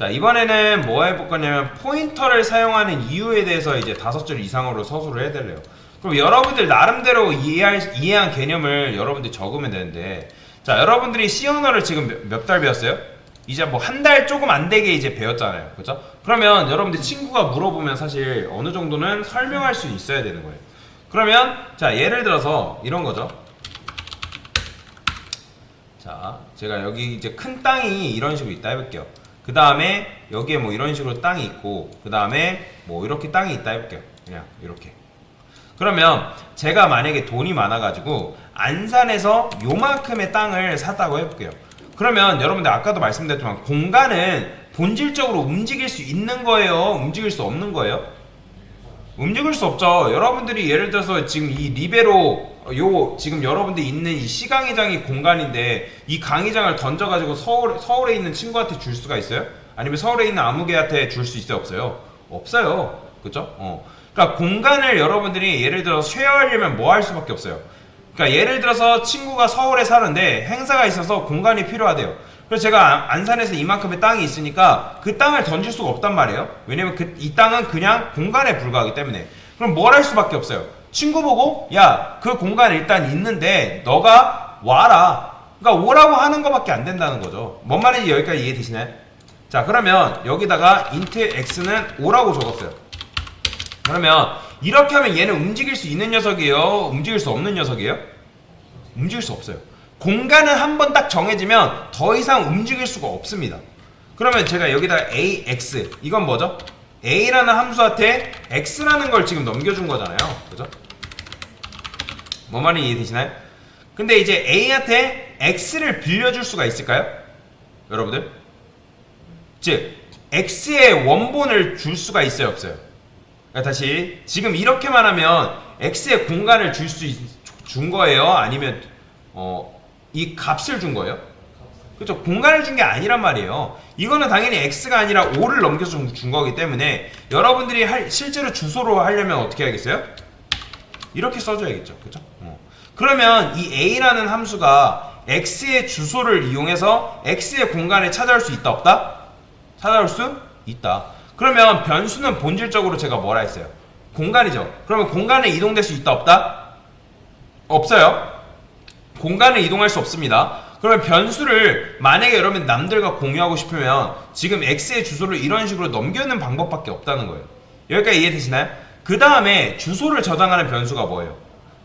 자 이번에는 뭐 해볼 거냐면 포인터를 사용하는 이유에 대해서 이제 다섯 줄 이상으로 서술을 해드려요. 그럼 여러분들 나름대로 이해할, 이해한 개념을 여러분들 적으면 되는데 자 여러분들이 C 언어를 지금 몇 달 배웠어요? 이제 뭐 한 달 조금 안 되게 이제 배웠잖아요. 그죠? 그러면 여러분들 친구가 물어보면 사실 어느 정도는 설명할 수 있어야 되는 거예요. 그러면 자 예를 들어서 이런 거죠. 자, 제가 여기 이제 큰 땅이 이런 식으로 있다 해볼게요. 그 다음에 여기에 뭐 이런 식으로 땅이 있고, 그 다음에 뭐 이렇게 땅이 있다 해볼게요. 그냥 이렇게. 그러면 제가 만약에 돈이 많아가지고 안산에서 요만큼의 땅을 샀다고 해볼게요. 그러면 여러분들 아까도 말씀드렸지만 공간은 본질적으로 움직일 수 있는 거예요? 움직일 수 없는 거예요? 움직일 수 없죠. 여러분들이 예를 들어서 지금 이 리베로 요 지금 여러분들이 있는 이 시강의장이 공간인데 이 강의장을 던져가지고 서울 서울에 있는 친구한테 줄 수가 있어요? 아니면 서울에 있는 아무개한테 줄 수 있어요? 없어요? 없어요. 그죠? 어. 그러니까 공간을 여러분들이 예를 들어 쉐어하려면 뭐 할 수밖에 없어요. 그러니까 예를 들어서 친구가 서울에 사는데 행사가 있어서 공간이 필요하대요. 그래서 제가 안산에서 이만큼의 땅이 있으니까 그 땅을 던질 수가 없단 말이에요. 왜냐면 그, 이 땅은 그냥 공간에 불과하기 때문에. 그럼 뭘 할 수밖에 없어요. 친구 보고 야 그 공간 일단 있는데 너가 와라. 그러니까 오라고 하는 것밖에 안 된다는 거죠. 뭔 말인지 여기까지 이해되시나요? 자 그러면 여기다가 int x는 5라고 적었어요. 그러면 이렇게 하면 얘는 움직일 수 있는 녀석이에요? 움직일 수 없는 녀석이에요? 움직일 수 없어요. 공간은 한 번 딱 정해지면 더 이상 움직일 수가 없습니다. 그러면 제가 여기다가 ax 이건 뭐죠? a라는 함수한테 x라는 걸 지금 넘겨준 거잖아요. 그죠? 뭔 말인지 이해되시나요? 근데 이제 a한테 x를 빌려줄 수가 있을까요? 여러분들? 즉 x의 원본을 줄 수가 있어요 없어요? 그러니까 다시 지금 이렇게만 하면 x의 공간을 줄 수 준 거예요? 아니면 어, 이 값을 준 거예요? 그렇죠. 공간을 준 게 아니란 말이에요. 이거는 당연히 x가 아니라 5를 넘겨서 준 거기 때문에 여러분들이 할, 실제로 주소로 하려면 어떻게 해야겠어요? 이렇게 써줘야겠죠. 그렇죠? 어. 그러면 이 a라는 함수가 x의 주소를 이용해서 x의 공간에 찾아올 수 있다 없다? 찾아올 수 있다. 그러면 변수는 본질적으로 제가 뭐라 했어요? 공간이죠. 그러면 공간에 이동될 수 있다 없다? 없어요. 공간을 이동할 수 없습니다. 그러면 변수를 만약에 여러분 남들과 공유하고 싶으면 지금 x의 주소를 이런 식으로 넘겨는 방법밖에 없다는 거예요. 여기까지 이해되시나요? 그 다음에 주소를 저장하는 변수가 뭐예요?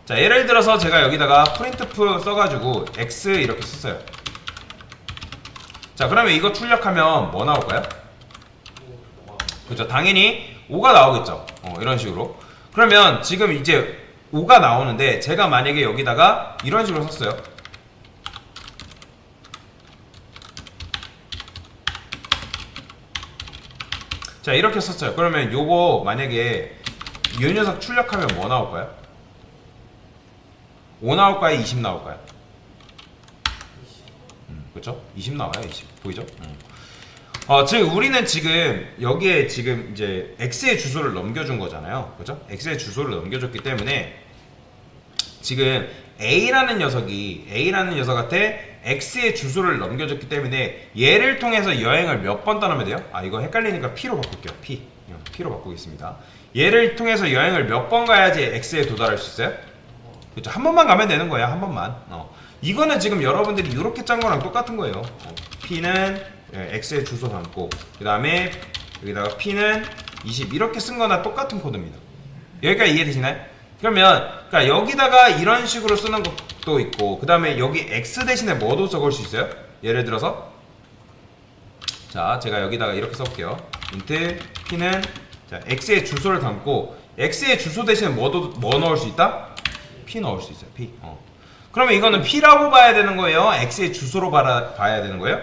자 예를 들어서 제가 여기다가 printf 써가지고 x 이렇게 썼어요. 자 그러면 이거 출력하면 뭐 나올까요? 그렇죠. 당연히 5가 나오겠죠. 어, 이런 식으로. 그러면 지금 이제 5가 나오는데 제가 만약에 여기다가 이런 식으로 썼어요. 자 이렇게 썼어요. 그러면 요거 만약에 이 녀석 출력하면 뭐 나올까요? 5 나올까요? 20 나올까요? 음, 그렇죠? 20 나와요. 20 보이죠? 음. 어, 즉 우리는 지금 여기에 지금 이제 x의 주소를 넘겨준 거잖아요. 그죠? x의 주소를 넘겨줬기 때문에 지금 a라는 녀석이 a라는 녀석한테 x의 주소를 넘겨줬기 때문에 얘를 통해서 여행을 몇 번 떠나면 돼요? 아 이거 헷갈리니까 p로 바꿀게요. p 어, p로 바꾸겠습니다. 얘를 통해서 여행을 몇 번 가야지 x에 도달할 수 있어요? 그렇죠. 한 번만 가면 되는 거예요. 한 번만. 어. 이거는 지금 여러분들이 이렇게 짠 거랑 똑같은 거예요. 어. p는 예, x의 주소 담고 그 다음에 여기다가 p는 20 이렇게 쓴 거나 똑같은 코드입니다. 여기까지 이해되시나요? 그러면 그러니까 여기다가 이런 식으로 쓰는 것도 있고 그 다음에 여기 x 대신에 뭐도 적을 수 있어요? 예를 들어서 자 제가 여기다가 이렇게 써볼게요. int p는 자 x의 주소를 담고 x의 주소 대신에 뭐도 뭐 넣을 수 있다? p 넣을 수 있어요. p. 어. 그러면 이거는 p라고 봐야 되는 거예요? x의 주소로 봐라, 봐야 되는 거예요?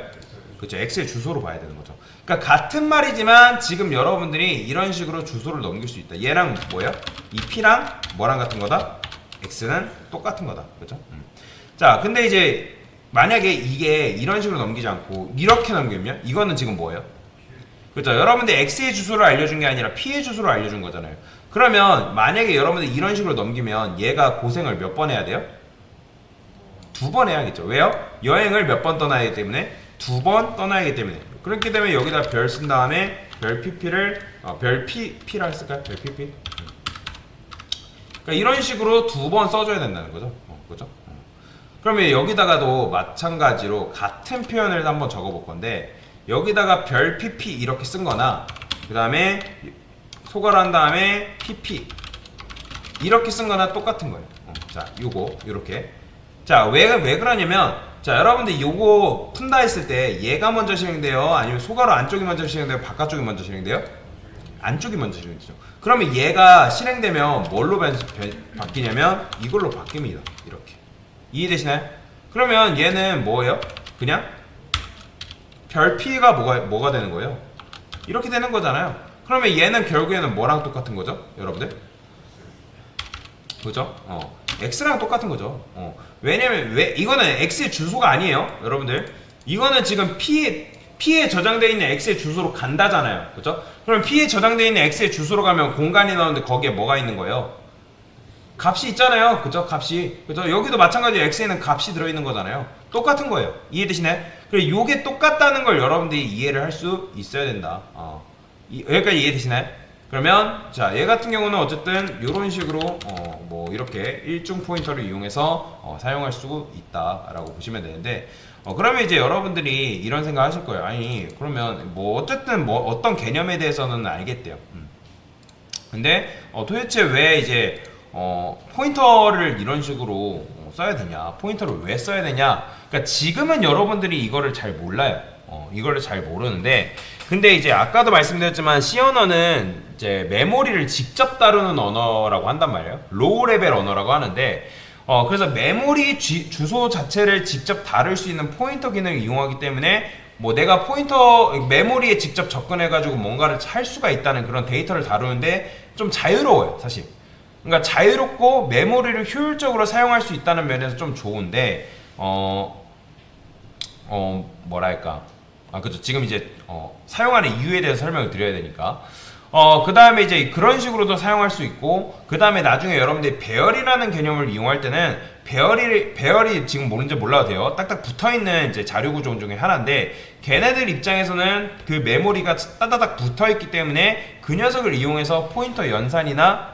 그렇죠. x의 주소로 봐야 되는 거죠. 그러니까 같은 말이지만 지금 여러분들이 이런 식으로 주소를 넘길 수 있다. 얘랑 뭐예요? 이 p랑 뭐랑 같은 거다? x는 똑같은 거다. 그렇죠? 음. 자, 근데 이제 만약에 이게 이런 식으로 넘기지 않고 이렇게 넘기면 이거는 지금 뭐예요? 그렇죠. 여러분들 x의 주소를 알려준 게 아니라 p의 주소를 알려준 거잖아요. 그러면 만약에 여러분들 이런 식으로 넘기면 얘가 고생을 몇 번 해야 돼요? 두 번 해야겠죠. 왜요? 여행을 몇 번 떠나야 하기 때문에 두 번 떠나야 하기 때문에 그렇기 때문에 여기다 별 쓴 다음에 별 pp를 어, 별 p p라 했을까요? 별 pp. 음. 그러니까 이런 식으로 두 번 써줘야 된다는 거죠. 어, 그죠? 어. 그러면 여기다가도 마찬가지로 같은 표현을 한번 적어볼 건데 여기다가 별 pp 이렇게 쓴 거나 그 다음에 소괄 한 다음에 pp 이렇게 쓴 거나 똑같은 거예요. 어, 자, 요거 요렇게. 자, 왜 왜 그러냐면 자, 여러분들 요거 푼다 했을 때 얘가 먼저 실행돼요? 아니면 소괄호 안쪽이 먼저 실행돼요? 바깥쪽이 먼저 실행돼요? 안쪽이 먼저 실행되죠. 그러면 얘가 실행되면 뭘로 변, 변- 바뀌냐면 이걸로 바뀝니다. 이렇게. 이해되시나요? 그러면 얘는 뭐예요? 그냥 별 P가 뭐가 뭐가 되는 거예요? 이렇게 되는 거잖아요. 그러면 얘는 결국에는 뭐랑 똑같은 거죠? 여러분들? 그죠? 어. X랑 똑같은 거죠. 어. 왜냐면 왜 이거는 x의 주소가 아니에요, 여러분들. 이거는 지금 p에 p에 저장되어 있는 x의 주소로 간다잖아요. 그죠? 그럼 p에 저장되어 있는 x의 주소로 가면 공간이 나오는데 거기에 뭐가 있는 거예요? 값이 있잖아요. 그죠? 값이. 그죠? 여기도 마찬가지로 x에는 값이 들어 있는 거잖아요. 똑같은 거예요. 이해되시나요? 그래 요게 똑같다는 걸 여러분들이 이해를 할 수 있어야 된다. 어. 이- 여기까지 이해되시나요? 그러면 자 얘 같은 경우는 어쨌든 이런 식으로 어, 뭐 이렇게 일중 포인터를 이용해서 어, 사용할 수 있다라고 보시면 되는데 어, 그러면 이제 여러분들이 이런 생각 하실 거예요. 아니 그러면 뭐 어쨌든 뭐 어떤 개념에 대해서는 알겠대요. 음. 근데 어, 도대체 왜 이제 어, 포인터를 이런 식으로 어, 써야 되냐 포인터를 왜 써야 되냐. 그러니까 지금은 여러분들이 이거를 잘 몰라요. 어, 이거를 잘 모르는데. 근데 이제 아까도 말씀드렸지만 C 언어는 이제 메모리를 직접 다루는 언어라고 한단 말이에요. 로우 레벨 언어라고 하는데 어, 그래서 메모리 쥐- 주소 자체를 직접 다룰 수 있는 포인터 기능을 이용하기 때문에 뭐 내가 포인터 메모리에 직접 접근해 가지고 뭔가를 할 수가 있다는 그런 데이터를 다루는데 좀 자유로워요 사실. 그러니까 자유롭고 메모리를 효율적으로 사용할 수 있다는 면에서 좀 좋은데 어, 어 뭐랄까. 아 그죠. 지금 이제 어, 사용하는 이유에 대해서 설명을 드려야 되니까 어 그 다음에 이제 그런 식으로도 사용할 수 있고 그 다음에 나중에 여러분들이 배열이라는 개념을 이용할 때는 배열이 배열이 지금 모르는지 몰라도 돼요 딱딱 붙어 있는 이제 자료 구조 중에 하나인데 걔네들 입장에서는 그 메모리가 따다닥 붙어 있기 때문에 그 녀석을 이용해서 포인터 연산이나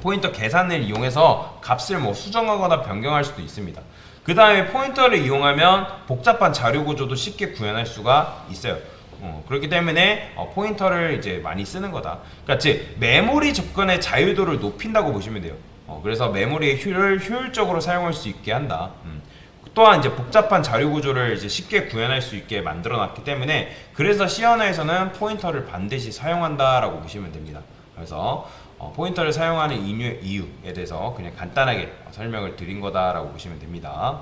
포인터 계산을 이용해서 값을 뭐 수정하거나 변경할 수도 있습니다. 그 다음에 포인터를 이용하면 복잡한 자료 구조도 쉽게 구현할 수가 있어요. 어, 그렇기 때문에 어, 포인터를 이제 많이 쓰는 거다. 그러니까 즉 메모리 접근의 자유도를 높인다고 보시면 돼요. 어, 그래서 메모리의 효율 효율적으로 사용할 수 있게 한다. 음. 또한 이제 복잡한 자료 구조를 이제 쉽게 구현할 수 있게 만들어 놨기 때문에 그래서 C 언어에서는 포인터를 반드시 사용한다라고 보시면 됩니다. 그래서 어, 포인터를 사용하는 이유, 이유에 대해서 그냥 간단하게 설명을 드린 거다라고 보시면 됩니다.